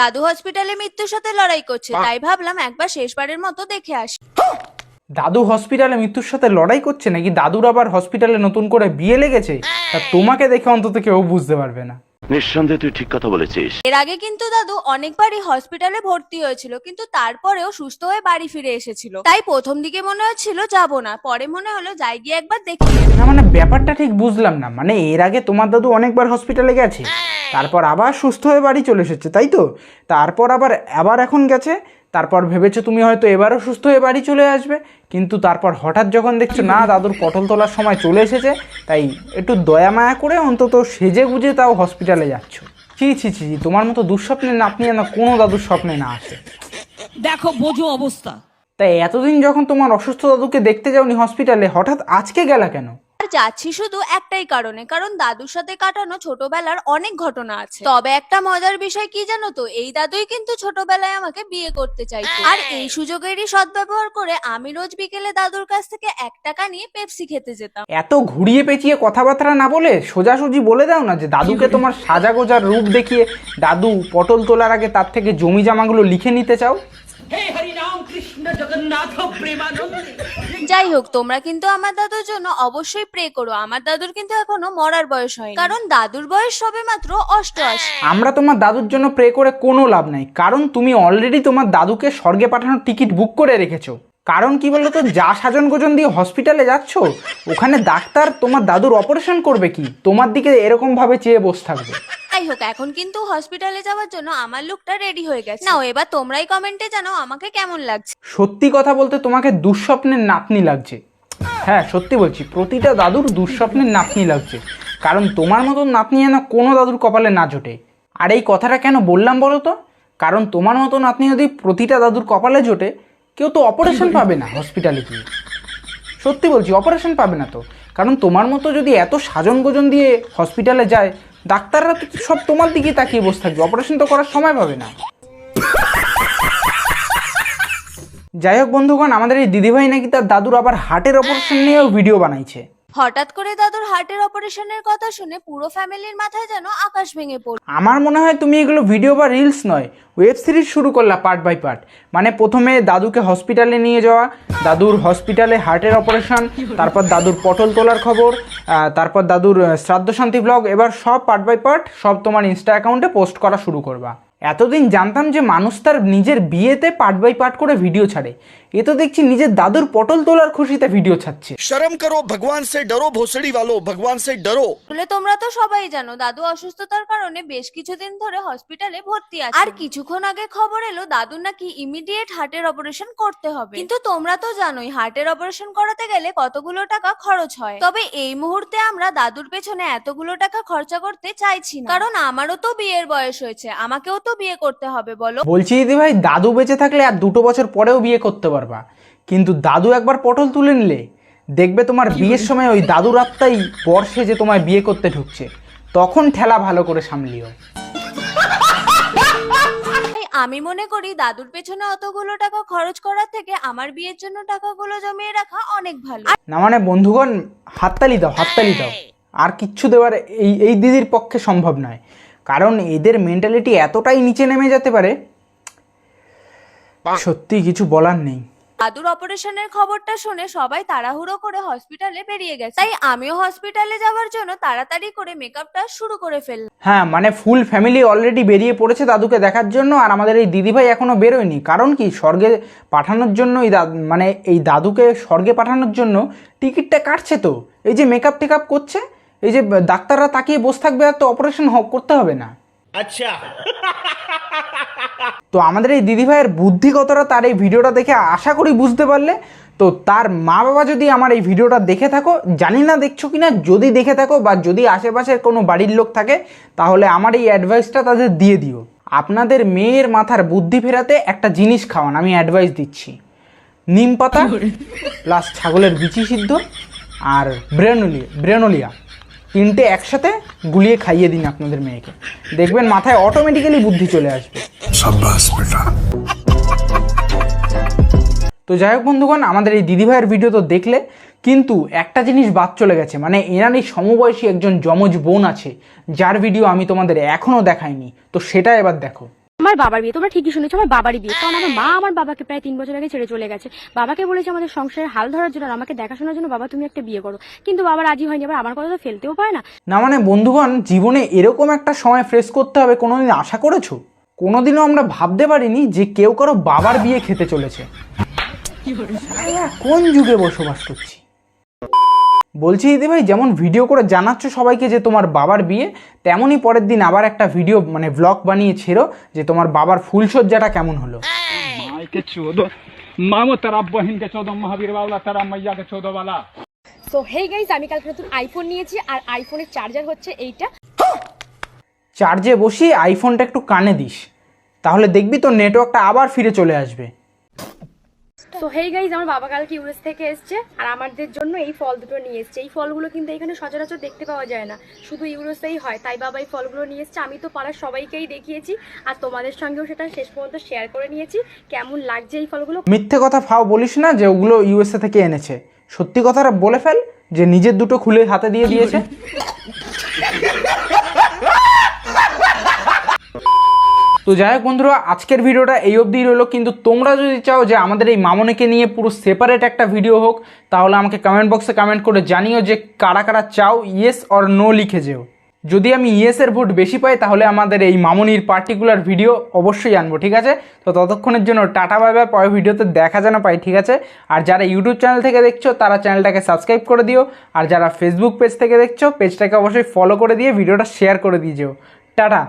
দাদু হসপিটালে মৃত্যুর সাথে লড়াই করছে তাই ভাবলাম একবার শেষবারের মতো দেখে আসি। দাদু হসপিটালে মৃত্যুর সাথে লড়াই করছে নাকি দাদুর আবার হসপিটালে নতুন করে বিয়ে লেগেছে? তা তোমাকে দেখে অন্তত কেউ বুঝতে পারবে না। নিঃসন্দেহে তুই ঠিক কথা বলেছিস। এর আগে কিন্তু দাদু অনেকবারই হসপিটালে ভর্তি হয়েছিল কিন্তু তারপরেও সুস্থ হয়ে বাড়ি ফিরে এসেছিল। তাই প্রথম দিকে মনে হচ্ছিল যাব না পরে মনে হলো যাই গিয়ে একবার দেখি। না মানে ব্যাপারটা ঠিক বুঝলাম না মানে এর আগে তোমার দাদু অনেকবার হসপিটালে গেছে? তারপর আবার সুস্থ হয়ে বাড়ি চলে এসেছে তাই তো? তারপর আবার আবার এখন গেছে তারপর ভেবেছো তুমি হয়তো এবারও সুস্থ হয়ে বাড়ি চলে আসবে কিন্তু তারপর হঠাৎ যখন দেখছ না দাদুর পটল তোলার সময় চলে এসেছে তাই একটু দয়া মায়া করে অন্তত সেজে গুজে তাও হসপিটালে যাচ্ছ। ছি ছি ছি তোমার মতো দুঃস্বপ্নে না আপনি না কোনো দাদুর স্বপ্নে না আসে। দেখো বোঝো অবস্থা। তাই এতদিন যখন তোমার অসুস্থ দাদুকে দেখতে যাওনি হসপিটালে হঠাৎ আজকে গেলা কেন? যাচ্ছি শুধু একটাই কারণে কারণ দাদুর সাথে কাটানো ছোটবেলার অনেক ঘটনা আছে। তবে একটা মজার বিষয় কি জানো তো? এই দাদুই কিন্তু ছোটবেলায় আমাকে বিয়ে করতে চাইতো। আর এই সুযোগেরই সদ্ব্যবহার করে আমি রোজ বিকেলে দাদুর কাছ থেকে এক টাকা নিয়ে পেপসি খেতে যেতাম। এত ঘুরিয়ে পেঁচিয়ে কথাবার্তা না বলে সোজাসুজি বলে দাও না যে দাদুকে তোমার সাজা গোজার রূপ দেখিয়ে দাদু পটল তোলার আগে তার থেকে জমি জামাগুলো লিখে নিতে চাও? হে হরি রাম কৃষ্ণ জগন্নাথ প্রেমানন্দ। যাই হোক তোমরা কিন্তু আমার দাদুর জন্য অবশ্যই প্রে করো। আমার দাদুর কিন্তু এখনও মরার বয়স হয়নি। কারণ দাদুর বয়স সবে মাত্র অষ্টআশি। আমরা তোমার দাদুর জন্য প্রে করে কোনো লাভ নাই। কারণ তুমি অলরেডি তোমার দাদুকে স্বর্গে পাঠানোর টিকিট বুক করে রেখেছো। কারণ কি বলতো যা সাজন গোজন দিয়ে হসপিটালে যাচ্ছ ওখানে ডাক্তার তোমার দাদুর অপারেশন করবে কি? তোমার দিকে এরকম ভাবে চেয়ে বসে থাকবে। যাই হোক, এখন কিন্তু হসপিটালে যাওয়ার জন্য আমার লুকটা রেডি হয়ে গেছে। নাও, এবার তোমরাই কমেন্টে জানাও আমাকে কেমন লাগছে। সত্যি কথা বলতে তোমাকে দুঃস্বপ্নের নাতনি লাগছে। হ্যাঁ সত্যি বলছি, প্রতিটা দাদুর দুঃস্বপ্নের নাতনি লাগছে। কারণ তোমার মতন নাতনি যেন কোনো দাদুর কপালে না জোটে। আর এই কথাটা কেন বললাম বলো তো? কারণ তোমার মতো নাতনি যদি প্রতিটা দাদুর কপালে জোটে, কেউ তো অপারেশন পাবে না হসপিটালে গিয়ে। সত্যি বলছি অপারেশন পাবে না তো। কারণ তোমার মতো যদি এত সাজন গোজন দিয়ে হসপিটালে যায় ডাক্তাররা তো সব তোমার দিকে তাকিয়ে বসে থাকবে। অপারেশন তো করার সময় পাবে না। যাই হোক বন্ধুগণ, আমাদের এই দিদিভাই নাকি তার দাদুর আবার হার্টের অপারেশন নিয়েও ভিডিও বানাইছে। হঠাৎ করে দাদুর হার্টের অপারেশনের কথা শুনে পুরো ফ্যামিলির মাথায় যেন আকাশ ভেঙে পড়ল। আমার মনে হয় তুমি এগুলো ভিডিও বা রিলস নয়, ওয়েব সিরিজ শুরু করলা পার্ট বাই পার্ট। মানে প্রথমে দাদুকে হসপিটালে নিয়ে যাওয়া, দাদুর হসপিটালে হার্টের অপারেশন, তারপর দাদুর পটল তোলার খবর তারপর দাদুর শ্রাদ্ধ শান্তি ব্লগ, এবার সব পার্ট বাই পার্ট, সব তোমার ইনস্টা অ্যাকাউন্টে পোস্ট করা শুরু করবা। এতদিন জানতাম যে মানুষ তার নিজের বিয়েতে পার্ট বাই পার্ট করে ভিডিও ছাড়ে। এ তো দেখছি নিজের দাদুর পটল তোলার খুশিতে ভিডিও ছাড়ছে। শরম করো ভগবান সে ডরো ভোসড়ি ভালো ভগবান সে ডরো। বলে তোমরা তো সবাই জানো দাদু অসুস্থতার কারণে বেশ কিছুদিন ধরে হসপিটালে ভর্তি আছে। আর কিছুক্ষণ আগে খবর এলো দাদু নাকি ইমিডিয়েট হার্টের অপারেশন করতে হবে। কিন্তু তোমরা তো জানোই হার্টের অপারেশন করাতে গেলে কতগুলো টাকা খরচ হয়। তবে এই মুহূর্তে আমরা দাদুর পেছনে এতগুলো টাকা খরচা করতে চাইছি না। কারণ আমারও তো বিয়ের বয়স হয়েছে আমাকেও তো বিয়ে করতে হবে বলো। বলছি দিদি ভাই দাদু বেঁচে থাকলে আর দুটো বছর পরেও বিয়ে করতে পারবা। কিন্তু দাদু একবার পটল তুলে নিলে দেখবে তোমার বিয়ের সময় ওই দাদুর আত্মাই বর্ষে যে তোমায় বিয়ে করতে ঢুকছে তখন ঠেলা ভালো করে সামলিও। আমি মনে করি দাদুর পেছনে অতগুলো টাকা খরচ করার থেকে আমার বিয়ের জন্য টাকাগুলো জমিয়ে রাখা অনেক ভালো। না মানে বন্ধুগণ হাততালি দাও হাততালি দাও। আর কিচ্ছু দেওয়ার এই এই দিদির পক্ষে সম্ভব নয়। কারণ এদের মেন্টালিটি এতটাই নিচে নেমে যেতে পারে সত্যি কিছু বলার নেই। দাদুর অপারেশনের খবরটা শুনে সবাই তাড়াহুড়ো করে হসপিটালে বেরিয়ে গেছে। তাই আমিও হসপিটালে যাওয়ার জন্য তাড়াতাড়ি করে মেকআপটা শুরু করে ফেললাম। হ্যাঁ মানে ফুল ফ্যামিলি অলরেডি বেরিয়ে পড়েছে দাদুকে দেখার জন্য আর আমাদের এই দিদিভাই এখনও বেরোয়নি। কারণ কি? স্বর্গে পাঠানোর জন্য এই মানে এই দাদুকে স্বর্গে পাঠানোর জন্য টিকিটটা কাটছে তো। এই যে মেকআপ টেকআপ করছে এই যে ডাক্তাররা তাকিয়ে বসে থাকবে আর তো অপারেশন করতে হবে না। আচ্ছা। তো আমাদের এই দিদিভাইয়ের বুদ্ধি কতটা তার এই ভিডিওটা দেখে আশা করি বুঝতে পারলে। তো তার মা বাবা যদি আমার এই ভিডিওটা দেখে থাকো জানি না দেখছ কি না যদি দেখে থাকো বা যদি আশেপাশের কোনো বাড়ির লোক থাকে তাহলে আমার এই অ্যাডভাইসটা তাদের দিয়ে দিও। আপনাদের মেয়ের মাথার বুদ্ধি ফেরাতে একটা জিনিস খাওয়ান আমি অ্যাডভাইস দিচ্ছি। নিম পাতা প্লাস ছাগলের বিচি সিদ্ধ আর ব্রেনলিয়া ব্রেনলিয়া। তিনটে একসাথে গুলিয়ে খাইয়ে দিন আপনাদের মেয়েকে। দেখবেন মাথায় অটোমেটিক্যালি বুদ্ধি চলে আসবে। তো যাই হোক বন্ধুগণ আমাদের এই দিদিভাইয়ের ভিডিও তো দেখলে কিন্তু একটা জিনিস বাদ চলে গেছে মানে এনারই সমবয়সী একজন যমজ বোন আছে যার ভিডিও আমি তোমাদের এখনও দেখাইনি তো সেটা এবার দেখো। আমার বাবার বিয়ে, তোমরা ঠিকই শুনেছো, আমার বাবারই বিয়ে। কারণ আমার মা আমার বাবাকে প্রায় তিন বছর আগে ছেড়ে চলে গেছে। বাবাকে বলেছে আমাদের সংসারের হাল ধরার জন্য আমাকে দেখাশোনার জন্য, বাবা, তুমি একটা বিয়ে করো। কিন্তু বাবা রাজি হয়নি আবার আমার কথা তো ফেলতেও পারে না। না মানে বন্ধুগণ, জীবনে এরকম একটা সময় ফ্রেস করতে হবে, কোনোদিন আশা করেছ? কোনোদিনও আমরা ভাবতে পারিনি যে কেউ কারও বাবার বিয়ে খেতে চলেছে। কোন যুগে বসবাস করছি? বলছি দিদিভাই যেমন ভিডিও করে জানাচ্ছ সবাইকে যে তোমার বাবার বিয়ে তেমনই পরের দিন আবার একটা ভিডিও মানে ব্লগ বানিয়ে ছেড়ো যে তোমার বাবার ফুলসজ্জাটা কেমন হলো। মহাবীর তারা আমি কালকে নতুন আইফোন নিয়েছি আর আইফোনের চার্জার হচ্ছে এইটা। চার্জে বসি আইফোনটা একটু কানে দিস তাহলে দেখবি তো নেটওয়ার্কটা আবার ফিরে চলে আসবে। তো হেই গাইজ আমার বাবা কালকে ইউএস থেকে এসছে আর আমাদের জন্য এই ফল দুটো নিয়ে এসছে। এই ফলগুলো কিন্তু এখানে সচরাচর দেখতে পাওয়া যায় না। শুধু ইউরোসেই হয় তাই বাবা এই ফলগুলো নিয়ে এসছে। আমি তো পাড়ার সবাইকেই দেখিয়েছি আর তোমাদের সঙ্গেও সেটা শেষ পর্যন্ত শেয়ার করে নিয়েছি। কেমন লাগছে এই ফলগুলো? মিথ্যে কথা ফাও বলিস না যে ওগুলো ইউএসএ থেকে এনেছে। সত্যি কথাটা বলে ফেল যে নিজের দুটো খুলে হাতে দিয়ে দিয়েছে। তো যাই হোক বন্ধুরা, আজকের ভিডিওটা এই অবধি রইল। কিন্তু তোমরা যদি চাও যে আমাদের এই মামনিকে নিয়ে পুরো সেপারেট একটা ভিডিও হোক, তাহলে আমাকে কমেন্ট বক্সে কমেন্ট করে জানিও যে কারা কারা চাও ইয়েস অর নো লিখে যেও। যদি আমি ইয়েসের ভোট বেশি পাই, তাহলে আমাদের এই মামনির পার্টিকুলার ভিডিও অবশ্যই আনব, ঠিক আছে? তো ততক্ষণের জন্য টাটা বাই পরের ভিডিওতে দেখা যেন পাই, ঠিক আছে? আর যারা ইউটিউব চ্যানেল থেকে দেখছ, তারা চ্যানেলটাকে সাবস্ক্রাইব করে দিও। আর যারা ফেসবুক পেজ থেকে দেখছ পেজটাকে অবশ্যই ফলো করে দিয়ে ভিডিওটা শেয়ার করে দিয়ে যেও। টাটা!